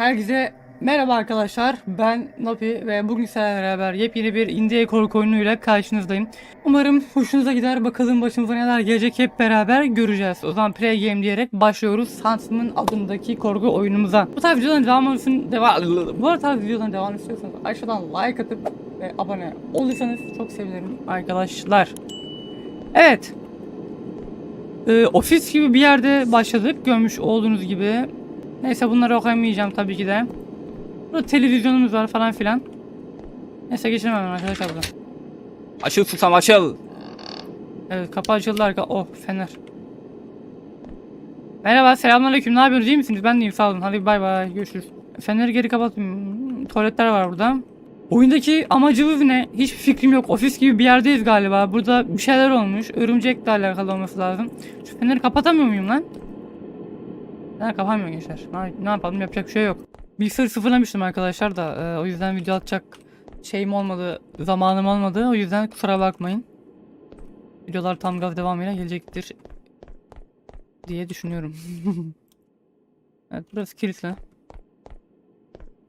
Herkese merhaba arkadaşlar. Ben Napi ve bugün sizlerle beraber yepyeni bir indie korku oyunuyla karşınızdayım. Umarım hoşunuza gider. Bakalım başımıza neler gelecek hep beraber göreceğiz. O zaman play game diyerek başlıyoruz. Huntsman adındaki korku oyunumuza. Bu tarz videoların devamı için devam Bu tarz videoların devamı istiyorsanız aşağıdan like atıp ve abone olursanız çok sevinirim arkadaşlar. Evet. Ee, ofis gibi bir yerde başladık. Görmüş olduğunuz gibi. Neyse bunları okuyamayacağım tabii ki de. Burada televizyonumuz var falan filan. Neyse geçelim hemen arkadaşlar buradan. Açıl susam açıl. Evet kapı açıldı arka. Oh fener. Merhaba selamünaleyküm. Ne yapıyorsunuz iyi misiniz? Ben deyim sağ olun. Hadi bay bay görüşürüz. Feneri geri kapatayım. Tuvaletler var burada. Oyundaki amacımız ne? Hiçbir fikrim yok. Ofis gibi bir yerdeyiz galiba. Burada bir şeyler olmuş. Örümcekle alakalı olması lazım. Şu feneri kapatamıyor muyum lan? Ha kapanmıyor gençler. Ne, ne yapalım yapacak bir şey yok. Bilgisayarı sıfırlamıştım arkadaşlar da e, o yüzden video atacak şeyim olmadı, zamanım olmadı. O yüzden kusura bakmayın. Videolar tam gaz devamıyla gelecektir diye düşünüyorum. evet burası kilitli.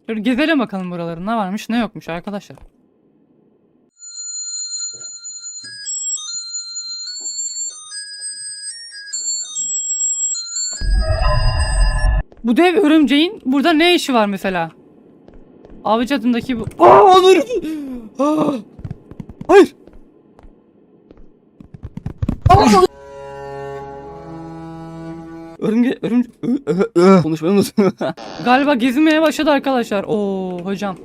Şöyle gezelim bakalım buraları. Ne varmış ne yokmuş arkadaşlar. Bu dev örümceğin burada ne işi var mesela? Avcı adındaki bu... Aa Onur! Aa! Hayır! Aa! Örümce... Örümce... Konuşmayı unut. Galiba gezinmeye başladı arkadaşlar. Oo hocam.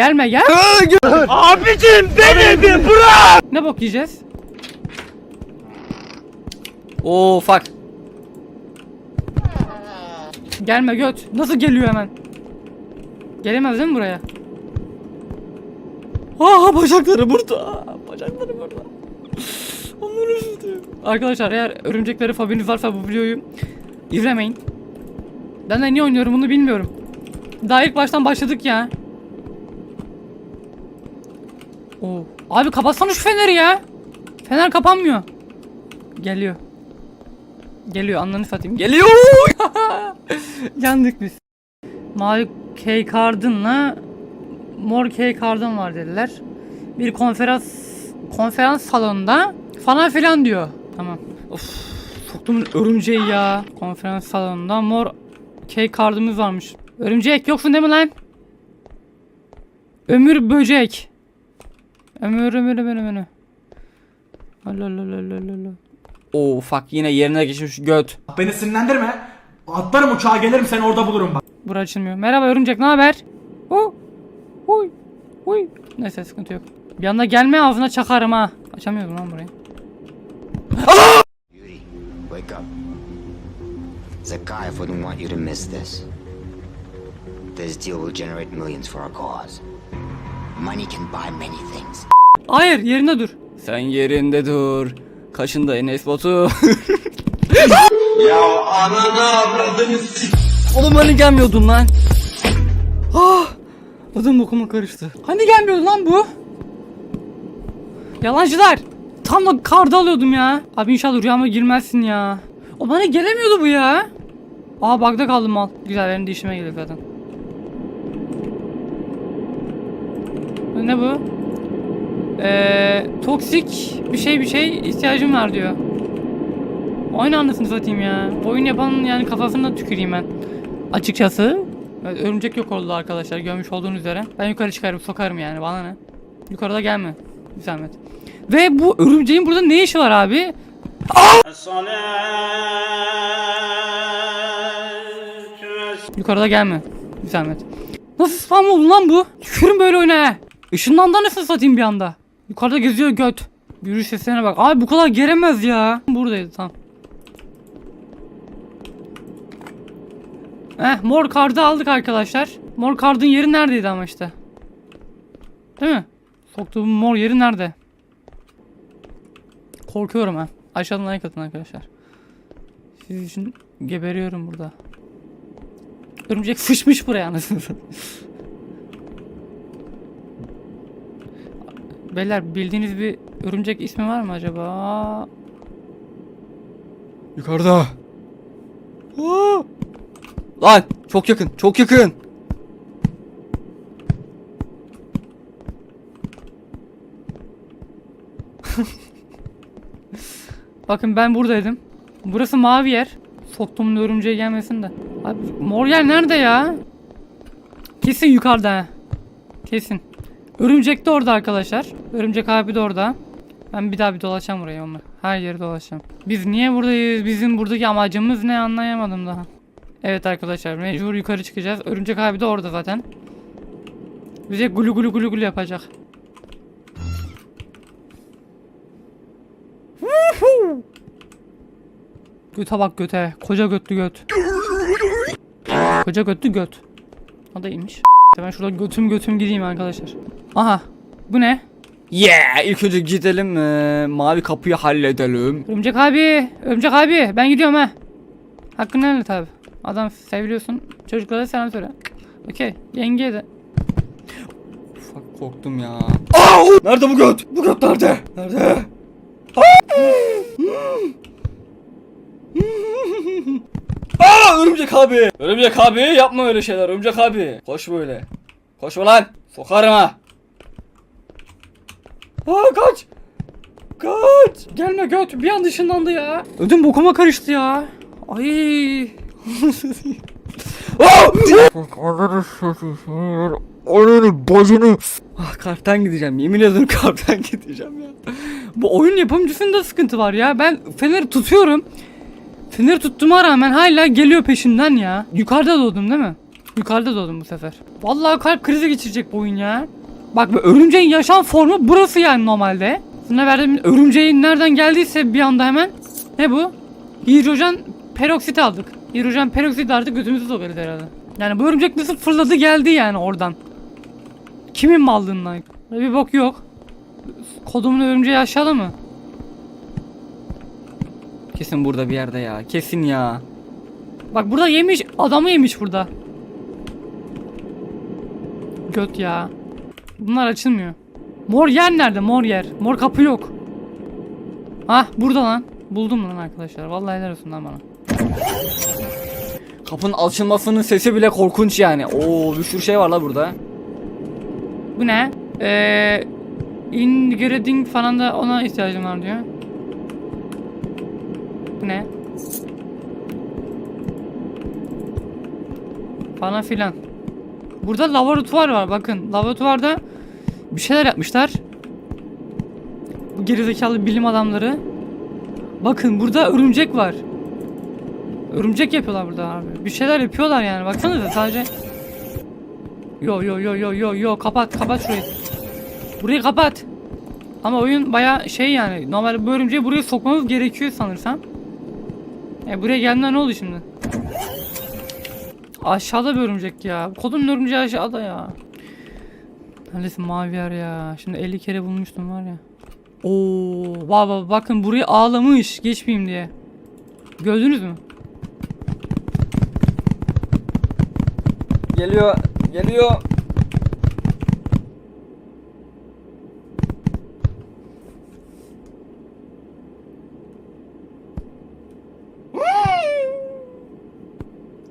Gelme gel. Abicim beni bir bırak. Ne bok yiyeceğiz? Oo fuck. Gelme göt. Nasıl geliyor hemen? Gelemez değil mi buraya? Aa bacakları burada. Bacakları burada. Onları üzüldüm. Arkadaşlar eğer örümceklere fobiniz varsa bu videoyu izlemeyin. Ben de niye oynuyorum bunu bilmiyorum. Daha ilk baştan başladık ya. Oo. Abi kapatsana şu feneri ya. Fener kapanmıyor. Geliyor. Geliyor anlarını satayım. Geliyor. Yandık biz. Mavi key card'ınla mor key card'ın var dediler. Bir konferans konferans salonunda falan filan diyor. Tamam. Of soktum örümceği ya. Konferans salonunda mor key card'ımız varmış. Örümcek yoksun değil mi lan? Ömür böcek. Ömür ömür ömür ömür. Allah Allah Allah Allah Allah. Oo fuck yine yerine geçmiş göt. Beni sinirlendirme. Atlarım uçağa gelirim seni orada bulurum bak. Bura açılmıyor. Merhaba örümcek ne haber? Hu. Huy. Huy. Neyse sıkıntı yok. Bir anda gelme ağzına çakarım ha. Açamıyorum lan burayı. Beauty, wake up. Zakayev wouldn't want you to miss this. This deal will generate millions for our cause. Money can buy many things. Hayır yerinde dur. Sen yerinde dur. Kaşında Enes Batur. Oğlum hani gelmiyordun lan. Ah! Adım bokuma karıştı. Hani gelmiyordu lan bu? Yalancılar. Tam da karda alıyordum ya. Abi inşallah rüyama girmezsin ya. O bana gelemiyordu bu ya. Aa bug'da kaldım mal. Güzel benim de işime geliyor zaten. Ne bu? Eee toksik bir şey bir şey ihtiyacım var diyor. Oyun anlasını satayım ya. Oyun yapan yani kafasına tüküreyim ben. Açıkçası. Örümcek yok oldu arkadaşlar görmüş olduğunuz üzere. Ben yukarı çıkarım sokarım yani bana ne. Yukarıda gelme. Bir zahmet. Ve bu örümceğin burada ne işi var abi? Yukarıda gelme. Bir zahmet. Nasıl spam oldu lan bu? Tükürüm böyle oyuna he. Işınlandı nasıl satayım bir anda. Yukarıda geziyor göt. Yürüyüş seslerine bak. Abi bu kadar gelemez ya. Buradaydı tamam. Eh mor kartı aldık arkadaşlar. Mor kartın yeri neredeydi ama işte. Değil mi? Soktuğum mor yeri nerede? Korkuyorum ha. Aşağıdan like atın arkadaşlar. Siz için geberiyorum burada. Örümcek fışmış buraya anasını Beyler bildiğiniz bir örümcek ismi var mı acaba? Yukarıda. Aa! Lan çok yakın çok yakın. Bakın ben buradaydım. Burası mavi yer. Soktuğumun örümceğe gelmesin de. Abi mor yer nerede ya? Kesin yukarıda. Kesin. Örümcek de orada arkadaşlar. Örümcek abi de orada. Ben bir daha bir dolaşacağım buraya onunla. Her yeri dolaşacağım. Biz niye buradayız? Bizim buradaki amacımız ne anlayamadım daha. Evet arkadaşlar mecbur yukarı çıkacağız. Örümcek abi de orada zaten. Bize gulu gulu gulu gulu yapacak. Göte bak göte. Koca götlü göt. Koca götlü göt. O da iyiymiş. Ben şurada götüm götüm gideyim arkadaşlar. Aha. Bu ne? Yeah ilk önce gidelim eee, mavi kapıyı halledelim. Örümcek abi. Örümcek abi. Ben gidiyorum ha. Hakkını helal et abi. Adam seviliyorsun. Çocuklara selam söyle. Okey. Yengeye de. Ufak korktum ya. Aa! Nerede bu göt? Bu göt nerede? Nerede? Aa, örümcek abi. Örümcek abi yapma öyle şeyler örümcek abi. Koş böyle. Koşma lan. Sokarım ha. Aa kaç. Kaç. Gelme göt. Bir an ışınlandı ya. Ödüm bokuma karıştı ya. Ay. Ananı bacını. Ah kalpten gideceğim. Yemin ederim kalpten gideceğim ya. Bu oyun yapımcısında sıkıntı var ya. Ben feneri tutuyorum. Feneri tuttuğuma rağmen hala geliyor peşinden ya. Yukarıda doğdum değil mi? Yukarıda doğdum bu sefer. Vallahi kalp krizi geçirecek bu oyun ya. Bak bu örümceğin yaşam formu burası yani normalde. Sana verdiğim örümceğin nereden geldiyse bir anda hemen. Ne bu? Hidrojen peroksit aldık. Hidrojen peroksit artık götümüzü sokarız herhalde. Yani bu örümcek nasıl fırladı geldi yani oradan. Kimin mallığından? Bir bok yok. Kodumun örümceği aşağıda mı? Kesin burada bir yerde ya. Kesin ya. Bak burada yemiş. Adamı yemiş burada. Göt ya. Bunlar açılmıyor. Mor yer nerede? Mor yer. Mor kapı yok. Hah burada lan. Buldum lan arkadaşlar. Vallahi helal olsun lan bana. Kapının açılmasının sesi bile korkunç yani. Oo bir sürü şey var la burada. Bu ne? Eee... Ingredient falan da ona ihtiyacım var diyor. Bu ne? Falan filan. Burada laboratuvar var bakın. Laboratuvarda bir şeyler yapmışlar. Bu gerizekalı bilim adamları. Bakın burada örümcek var. Örümcek yapıyorlar burada abi. Bir şeyler yapıyorlar yani. Baksanıza sadece. Yo yo yo yo yo yo kapat kapat şurayı. Burayı kapat. Ama oyun baya şey yani. Normalde bu örümceği buraya sokmamız gerekiyor sanırsam. E buraya geldiğinde ne oldu şimdi? Aşağıda bir örümcek ya. Kodun örümceği aşağıda ya. Neredesin mavi yer ya. Şimdi 50 kere bulmuştum var ya. Oo, baba bakın burayı ağlamış geçmeyeyim diye. Gördünüz mü? Geliyor. Geliyor.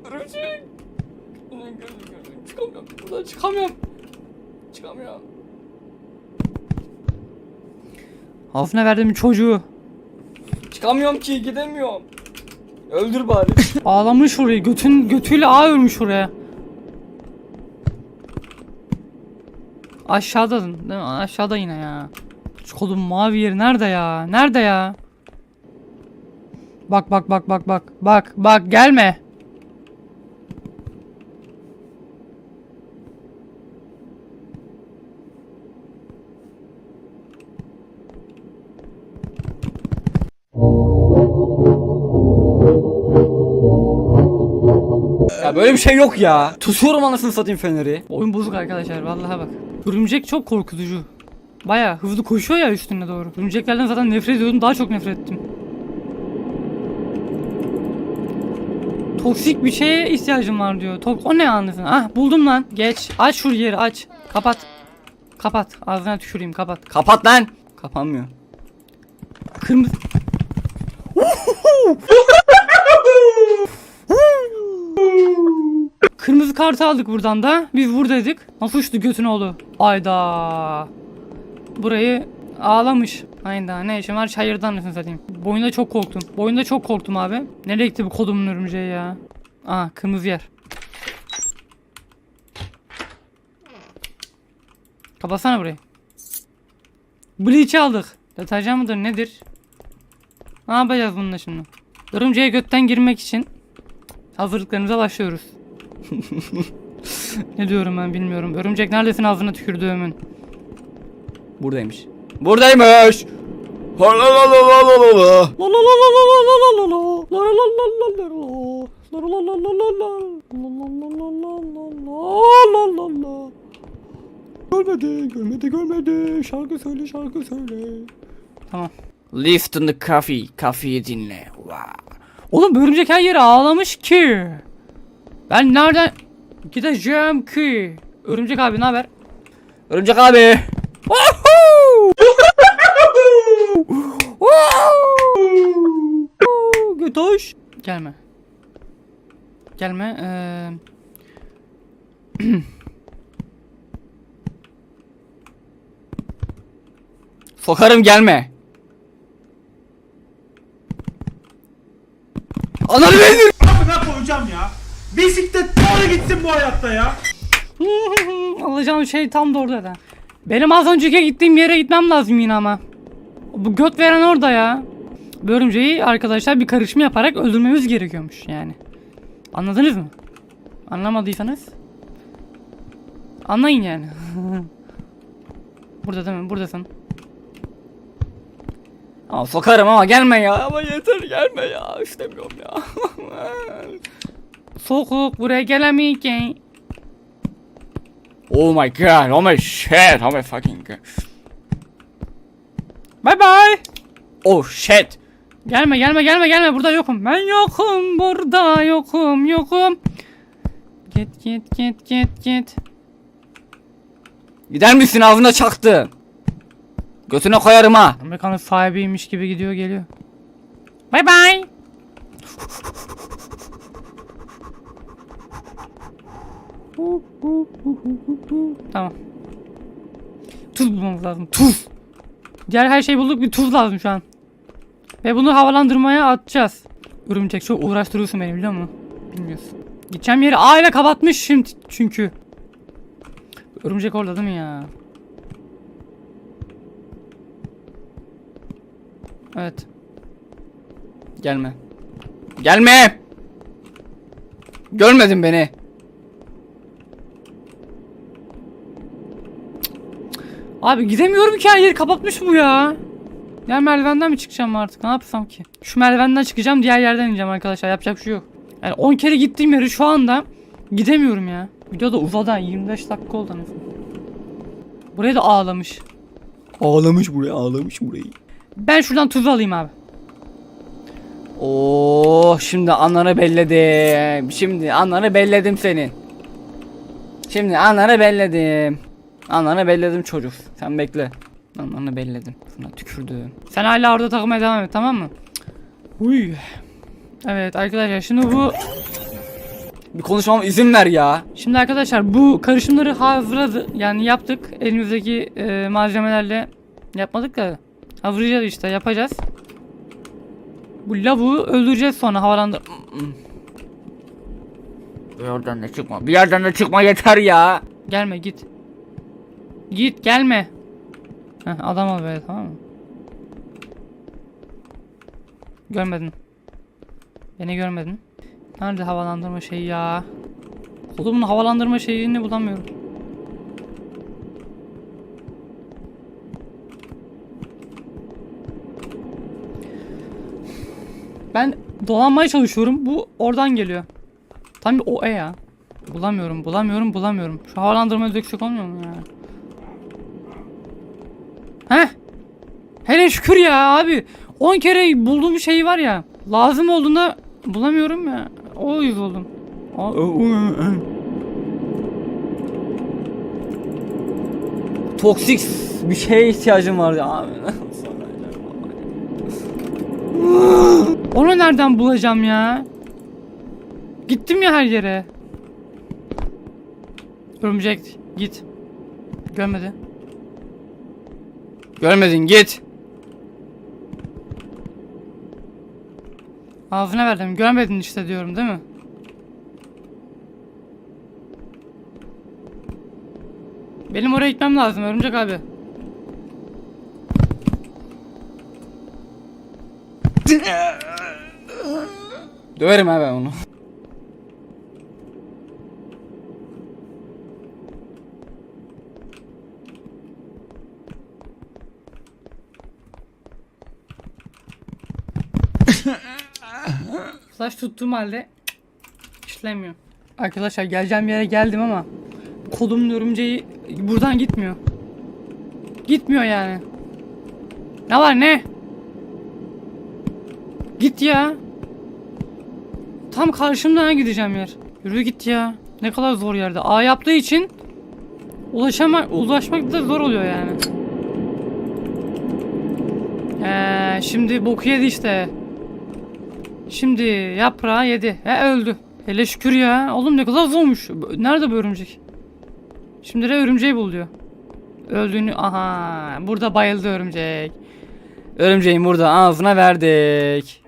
Örümcek. Çıkamıyorum. Buradan çıkamıyorum. Çıkamıyorum. Hafına verdim çocuğu. Çıkamıyorum ki gidemiyorum. Öldür bari. Ağlamış orayı. Götün götüyle ağ örmüş oraya. Aşağıda değil mi? Aşağıda yine ya. Şu kolun mavi yeri nerede ya? Nerede ya? Bak bak bak bak bak. Bak bak gelme. Ya böyle bir şey yok ya. Tutuyorum anasını satayım feneri. Oyun bozuk arkadaşlar vallahi bak. Örümcek çok korkutucu. Baya hızlı koşuyor ya üstüne doğru. Örümceklerden zaten nefret ediyordum daha çok nefret ettim. Toksik bir şeye ihtiyacım var diyor. Tok o ne anlasın? Ah buldum lan. Geç. Aç şu yeri aç. Kapat. Kapat. Ağzına tüküreyim kapat. Kapat lan. Kapanmıyor. Kırmızı. Kırmızı kartı aldık buradan da. Biz buradaydık. Nasıl uçtu götün oğlu? Ayda. Burayı ağlamış. Ayda ne işim var çayırdan mısın satayım. Boyunda çok korktum. Boyunda çok korktum abi. Nereye gitti bu kodumun örümceği ya? Aa kırmızı yer. Kapatsana burayı. Bleach aldık. Deterjan mıdır nedir? Ne yapacağız bununla şimdi? Örümceğe götten girmek için hazırlıklarımıza başlıyoruz ne diyorum ben bilmiyorum. Örümcek neredesin ağzına tükürdüğümün? Buradaymış. Buradaymış. Görmedi, görmedi, görmedi. Şarkı söyle, şarkı söyle. Tamam. Lift in the coffee, kafeyi dinle. Wow. Oğlum örümcek her yere ağlamış ki. Ben nereden gideceğim ki? Örümcek abi ne haber? Örümcek abi. Götoş. Gelme. Gelme. Ee... Sokarım gelme. Ananı benim. Amına koyacağım ya. Bisiklet doğru gitsin bu hayatta ya. Alacağım şey tam da orada da. Benim az önceki gittiğim yere gitmem lazım yine ama. Bu göt veren orada ya. Bu örümceği arkadaşlar bir karışma yaparak öldürmemiz gerekiyormuş yani. Anladınız mı? Anlamadıysanız anlayın yani. Burada değil mi? Buradasın. Aa, sokarım ama gelme ya. Ama yeter gelme ya. İstemiyorum ya. Sokuk buraya gelemeyken. oh my god. Oh my shit. Oh my fucking god. Bye bye. Oh shit. Gelme gelme gelme gelme burada yokum. Ben yokum burada yokum yokum. Git git git git git. Gider misin ağzına çaktı. Götüne koyarım ha. Amerikanın sahibiymiş gibi gidiyor geliyor. Bye bye. Tamam. Tuz bulmamız lazım. Tuz. Diğer her şeyi bulduk bir tuz lazım şu an. Ve bunu havalandırmaya atacağız. Örümcek çok uğraştırıyorsun beni biliyor musun? Bilmiyorsun. Gideceğim yeri aile kapatmış şimdi çünkü. Örümcek orada değil mi ya? Evet. Gelme. Gelme. Görmedin beni. Abi gidemiyorum ki her yeri kapatmış bu ya. Diğer merdivenden mi çıkacağım artık ne yapsam ki? Şu merdivenden çıkacağım diğer yerden ineceğim arkadaşlar yapacak bir şey yok. Yani 10 kere gittiğim yeri şu anda gidemiyorum ya. Video da uzadı ha, 25 dakika oldu anasını. Buraya da ağlamış. Ağlamış buraya ağlamış burayı. Ben şuradan tuz alayım abi. Oo Oh, şimdi ananı belledim. Şimdi ananı belledim senin. Şimdi ananı belledim. Ananı belledim çocuk. Sen bekle. Ananı belledim. Sana tükürdüm. Sen hala orada takılmaya devam et tamam mı? Uy. Evet arkadaşlar şimdi bu Bir konuşmama izin ver ya. Şimdi arkadaşlar bu karışımları hazırladı yani yaptık elimizdeki e, malzemelerle yapmadık da hazırlayacağız işte yapacağız. Bu lavuğu öldüreceğiz sonra havalandır. Bir yerden de çıkma. Bir yerden de çıkma yeter ya. Gelme git. Git gelme. Heh, adam ol böyle tamam mı? Görmedin. Beni görmedin. Nerede havalandırma şeyi ya? Kolumun havalandırma şeyini bulamıyorum. Ben dolanmaya çalışıyorum. Bu oradan geliyor. Tam bir o e ya. Bulamıyorum, bulamıyorum, bulamıyorum. Şu havalandırmayı döksek olmuyor mu ya? Heh. Hele şükür ya abi. 10 kere bulduğum şey var ya. Lazım olduğunda bulamıyorum ya. O yüz oldum. toksik bir şeye ihtiyacım vardı abi. Onu nereden bulacağım ya? Gittim ya her yere. Örümcek git. Görmedi. Görmedin git. Ağzına verdim. Görmedin işte diyorum değil mi? Benim oraya gitmem lazım örümcek abi. Döverim ha ben onu. Flash tuttuğum halde işlemiyor. Arkadaşlar geleceğim yere geldim ama kolumun örümceği buradan gitmiyor. Gitmiyor yani. Ne var ne? Git ya. Tam karşımdan gideceğim yer. Yürü git ya. Ne kadar zor yerde. A yaptığı için ulaşama ulaşmak da zor oluyor yani. Ee, şimdi boku yedi işte. Şimdi yaprağı yedi. He öldü. Hele şükür ya. Oğlum ne kadar zormuş. Nerede bu örümcek? Şimdi de örümceği buluyor. Öldüğünü... Aha. Burada bayıldı örümcek. Örümceğin burada ağzına verdik.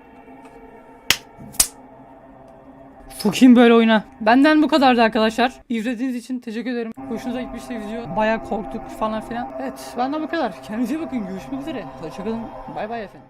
Sokayım böyle oyuna. Benden bu kadardı arkadaşlar. İzlediğiniz için teşekkür ederim. Hoşunuza gitmişse video. Bayağı korktuk falan filan. Evet benden bu kadar. Kendinize bakın. Görüşmek üzere. Hoşçakalın. Bay bay efendim.